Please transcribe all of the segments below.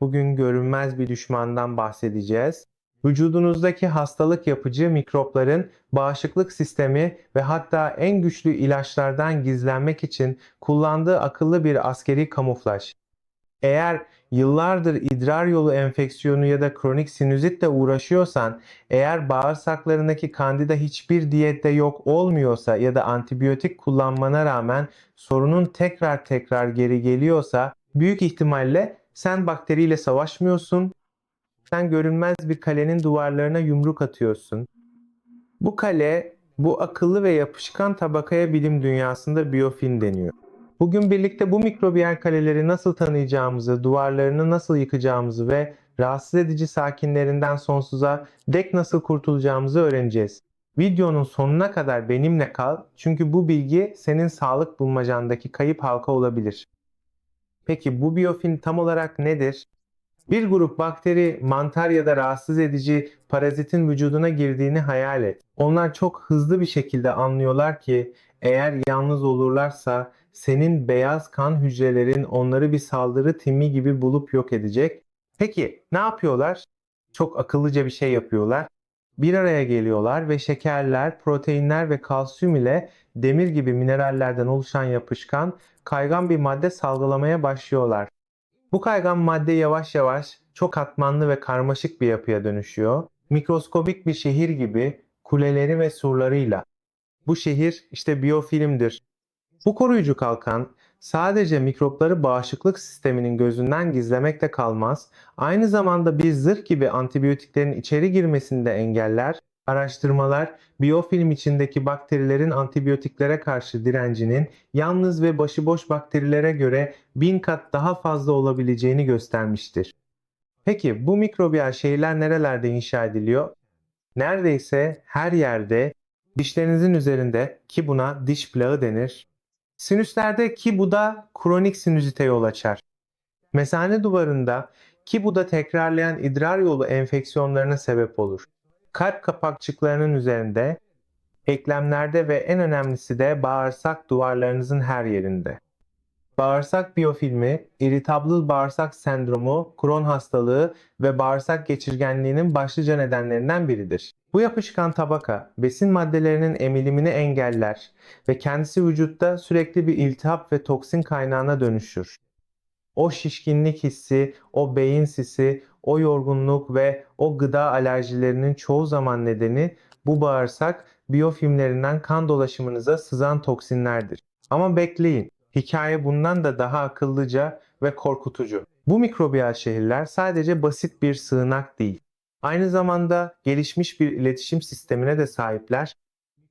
Bugün görünmez bir düşmandan bahsedeceğiz. Vücudunuzdaki hastalık yapıcı mikropların bağışıklık sistemi ve hatta en güçlü ilaçlardan gizlenmek için kullandığı akıllı bir askeri kamuflaj. Eğer yıllardır idrar yolu enfeksiyonu ya da kronik sinüzitle uğraşıyorsan, eğer bağırsaklarındaki kandida hiçbir diyette yok olmuyorsa ya da antibiyotik kullanmana rağmen sorunun tekrar tekrar geri geliyorsa büyük ihtimalle sen bakteriyle savaşmıyorsun. Sen görünmez bir kalenin duvarlarına yumruk atıyorsun. Bu kale, bu akıllı ve yapışkan tabakaya bilim dünyasında biyofilm deniyor. Bugün birlikte bu mikrobiyal kaleleri nasıl tanıyacağımızı, duvarlarını nasıl yıkacağımızı ve rahatsız edici sakinlerinden sonsuza dek nasıl kurtulacağımızı öğreneceğiz. Videonun sonuna kadar benimle kal çünkü bu bilgi senin sağlık bulmacandaki kayıp halka olabilir. Peki bu biyofilm tam olarak nedir? Bir grup bakteri, mantar ya da rahatsız edici parazitin vücuduna girdiğini hayal et. Onlar çok hızlı bir şekilde anlıyorlar ki eğer yalnız olurlarsa senin beyaz kan hücrelerin onları bir saldırı timi gibi bulup yok edecek. Peki ne yapıyorlar? Çok akıllıca bir şey yapıyorlar. Bir araya geliyorlar ve şekerler, proteinler ve kalsiyum ile demir gibi minerallerden oluşan yapışkan, kaygan bir madde salgılamaya başlıyorlar. Bu kaygan madde yavaş yavaş çok katmanlı ve karmaşık bir yapıya dönüşüyor. Mikroskobik bir şehir gibi kuleleri ve surlarıyla. Bu şehir işte biyofilmdir. Bu koruyucu kalkan sadece mikropları bağışıklık sisteminin gözünden gizlemekte kalmaz, aynı zamanda bir zırh gibi antibiyotiklerin içeri girmesini de engeller. Araştırmalar biyofilm içindeki bakterilerin antibiyotiklere karşı direncinin yalnız ve başıboş bakterilere göre bin kat daha fazla olabileceğini göstermiştir. Peki bu mikrobiyal şehirler nerelerde inşa ediliyor? Neredeyse her yerde dişlerinizin üzerinde ki buna diş plağı denir. Sinüslerde ki bu da kronik sinüzite yol açar. Mesane duvarında ki bu da tekrarlayan idrar yolu enfeksiyonlarına sebep olur. Kalp kapakçıklarının üzerinde, eklemlerde ve en önemlisi de bağırsak duvarlarınızın her yerinde. Bağırsak biyofilmi, irritable bağırsak sendromu, Crohn hastalığı ve bağırsak geçirgenliğinin başlıca nedenlerinden biridir. Bu yapışkan tabaka besin maddelerinin emilimini engeller ve kendisi vücutta sürekli bir iltihap ve toksin kaynağına dönüşür. O şişkinlik hissi, o beyin sisi, o yorgunluk ve o gıda alerjilerinin çoğu zaman nedeni bu bağırsak biyofilmlerinden kan dolaşımınıza sızan toksinlerdir. Ama bekleyin, hikaye bundan da daha akıllıca ve korkutucu. Bu mikrobiyal şehirler sadece basit bir sığınak değil. Aynı zamanda gelişmiş bir iletişim sistemine de sahipler.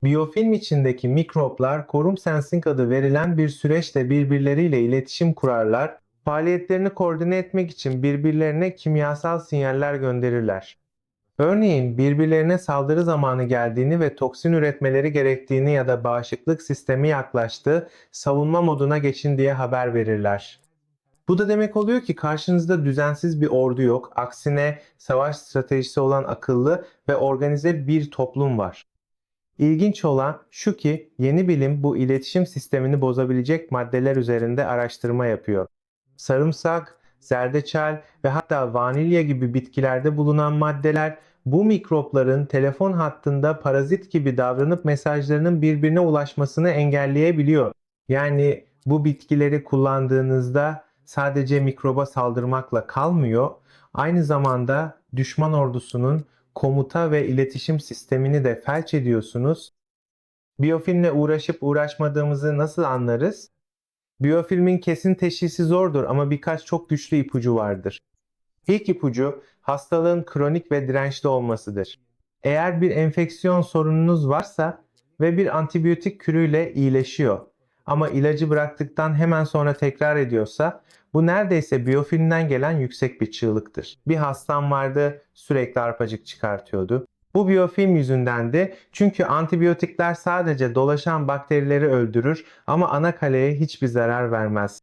Biyofilm içindeki mikroplar korum sensing adı verilen bir süreçle birbirleriyle iletişim kurarlar. Faaliyetlerini koordine etmek için birbirlerine kimyasal sinyaller gönderirler. Örneğin birbirlerine saldırı zamanı geldiğini ve toksin üretmeleri gerektiğini ya da bağışıklık sistemi yaklaştı, savunma moduna geçin diye haber verirler. Bu da demek oluyor ki karşınızda düzensiz bir ordu yok. Aksine savaş stratejisi olan akıllı ve organize bir toplum var. İlginç olan şu ki yeni bilim bu iletişim sistemini bozabilecek maddeler üzerinde araştırma yapıyor. Sarımsak, zerdeçal ve hatta vanilya gibi bitkilerde bulunan maddeler bu mikropların telefon hattında parazit gibi davranıp mesajlarının birbirine ulaşmasını engelleyebiliyor. Yani bu bitkileri kullandığınızda sadece mikroba saldırmakla kalmıyor, aynı zamanda düşman ordusunun komuta ve iletişim sistemini de felç ediyorsunuz. Biyofilmle uğraşıp uğraşmadığımızı nasıl anlarız? Biyofilmin kesin teşhisi zordur ama birkaç çok güçlü ipucu vardır. İlk ipucu hastalığın kronik ve dirençli olmasıdır. Eğer bir enfeksiyon sorununuz varsa ve bir antibiyotik kürüyle iyileşiyor ama ilacı bıraktıktan hemen sonra tekrar ediyorsa bu neredeyse biyofilmden gelen yüksek bir çığlıktır. Bir hastam vardı sürekli arpacık çıkartıyordu. Bu biyofilm yüzündendi çünkü antibiyotikler sadece dolaşan bakterileri öldürür ama ana kaleye hiçbir zarar vermez.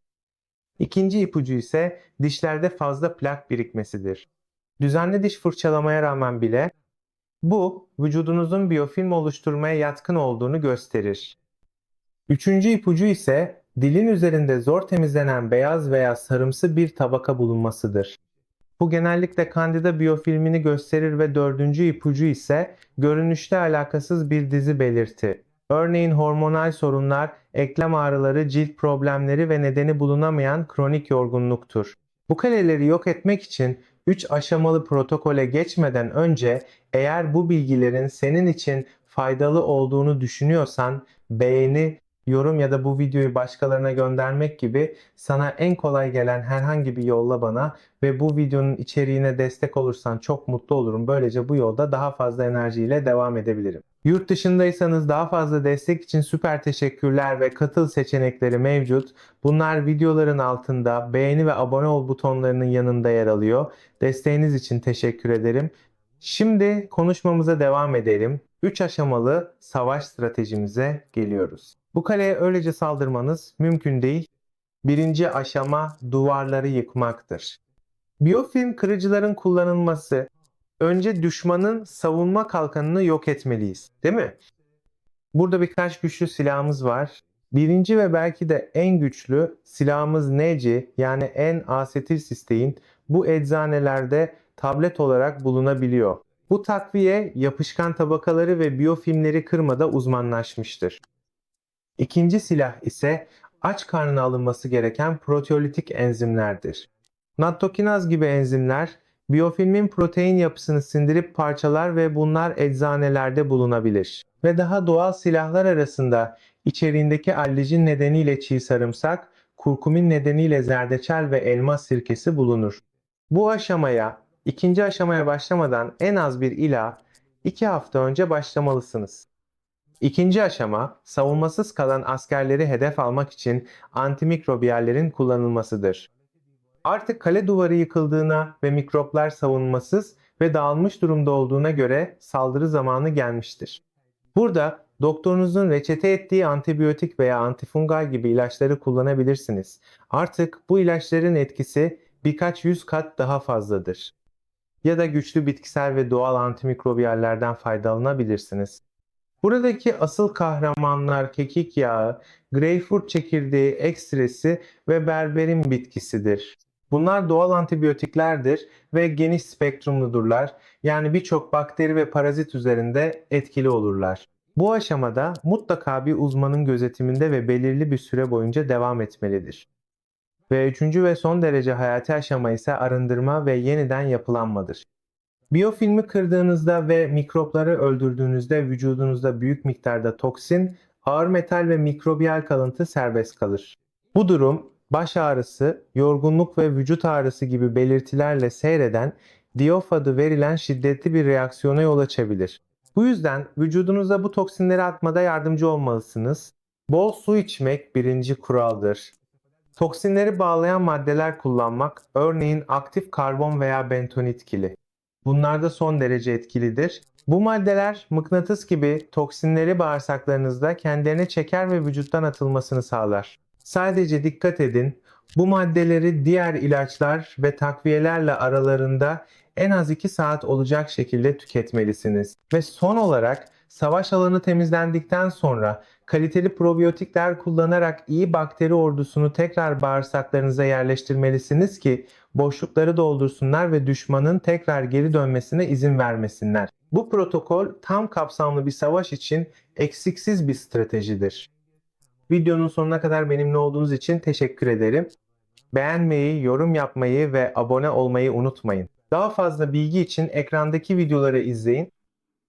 İkinci ipucu ise dişlerde fazla plak birikmesidir. Düzenli diş fırçalamaya rağmen bile bu vücudunuzun biyofilm oluşturmaya yatkın olduğunu gösterir. Üçüncü ipucu ise dilin üzerinde zor temizlenen beyaz veya sarımsı bir tabaka bulunmasıdır. Bu genellikle kandida biyofilmini gösterir ve dördüncü ipucu ise görünüşte alakasız bir dizi belirti. Örneğin hormonal sorunlar, eklem ağrıları, cilt problemleri ve nedeni bulunamayan kronik yorgunluktur. Bu kaleleri yok etmek için 3 aşamalı protokole geçmeden önce eğer bu bilgilerin senin için faydalı olduğunu düşünüyorsan beğeni, yorum ya da bu videoyu başkalarına göndermek gibi sana en kolay gelen herhangi bir yolla bana ve bu videonun içeriğine destek olursan çok mutlu olurum. Böylece bu yolda daha fazla enerjiyle devam edebilirim. Yurt dışındaysanız daha fazla destek için süper teşekkürler ve katıl seçenekleri mevcut. Bunlar videoların altında beğeni ve abone ol butonlarının yanında yer alıyor. Desteğiniz için teşekkür ederim. Şimdi konuşmamıza devam edelim. 3 aşamalı savaş stratejimize geliyoruz. Bu kaleye öylece saldırmanız mümkün değil. Birinci aşama duvarları yıkmaktır. Biyofilm kırıcıların kullanılması önce düşmanın savunma kalkanını yok etmeliyiz. Değil mi? Burada birkaç güçlü silahımız var. Birinci ve belki de en güçlü silahımız Neci yani en asetil sistein bu eczanelerde tablet olarak bulunabiliyor. Bu takviye yapışkan tabakaları ve biyofilmleri kırmada uzmanlaşmıştır. İkinci silah ise aç karnına alınması gereken proteolitik enzimlerdir. Nattokinaz gibi enzimler biyofilmin protein yapısını sindirip parçalar ve bunlar eczanelerde bulunabilir. Ve daha doğal silahlar arasında içeriğindeki allicin nedeniyle çiğ sarımsak, kurkumin nedeniyle zerdeçal ve elma sirkesi bulunur. Bu aşamaya, ikinci aşamaya başlamadan en az bir ila 2 hafta önce başlamalısınız. İkinci aşama, savunmasız kalan askerleri hedef almak için antimikrobiyallerin kullanılmasıdır. Artık kale duvarı yıkıldığına ve mikroplar savunmasız ve dağılmış durumda olduğuna göre saldırı zamanı gelmiştir. Burada doktorunuzun reçete ettiği antibiyotik veya antifungal gibi ilaçları kullanabilirsiniz. Artık bu ilaçların etkisi birkaç yüz kat daha fazladır. Ya da güçlü bitkisel ve doğal antimikrobiyallerden faydalanabilirsiniz. Buradaki asıl kahramanlar kekik yağı, greyfurt çekirdeği ekstresi ve berberin bitkisidir. Bunlar doğal antibiyotiklerdir ve geniş spektrumludurlar. Yani birçok bakteri ve parazit üzerinde etkili olurlar. Bu aşamada mutlaka bir uzmanın gözetiminde ve belirli bir süre boyunca devam etmelidir. Ve üçüncü ve son derece hayati aşama ise arındırma ve yeniden yapılanmadır. Biyofilmi kırdığınızda ve mikropları öldürdüğünüzde vücudunuzda büyük miktarda toksin, ağır metal ve mikrobiyal kalıntı serbest kalır. Bu durum baş ağrısı, yorgunluk ve vücut ağrısı gibi belirtilerle seyreden Diof adı verilen şiddetli bir reaksiyona yol açabilir. Bu yüzden vücudunuza bu toksinleri atmada yardımcı olmalısınız. Bol su içmek birinci kuraldır. Toksinleri bağlayan maddeler kullanmak, örneğin aktif karbon veya bentonitkili. Bunlar da son derece etkilidir. Bu maddeler mıknatıs gibi toksinleri bağırsaklarınızda kendilerine çeker ve vücuttan atılmasını sağlar. Sadece dikkat edin, bu maddeleri diğer ilaçlar ve takviyelerle aralarında en az 2 saat olacak şekilde tüketmelisiniz. Ve son olarak savaş alanı temizlendikten sonra kaliteli probiyotikler kullanarak iyi bakteri ordusunu tekrar bağırsaklarınıza yerleştirmelisiniz ki boşlukları doldursunlar ve düşmanın tekrar geri dönmesine izin vermesinler. Bu protokol tam kapsamlı bir savaş için eksiksiz bir stratejidir. Videonun sonuna kadar benimle olduğunuz için teşekkür ederim. Beğenmeyi, yorum yapmayı ve abone olmayı unutmayın. Daha fazla bilgi için ekrandaki videoları izleyin.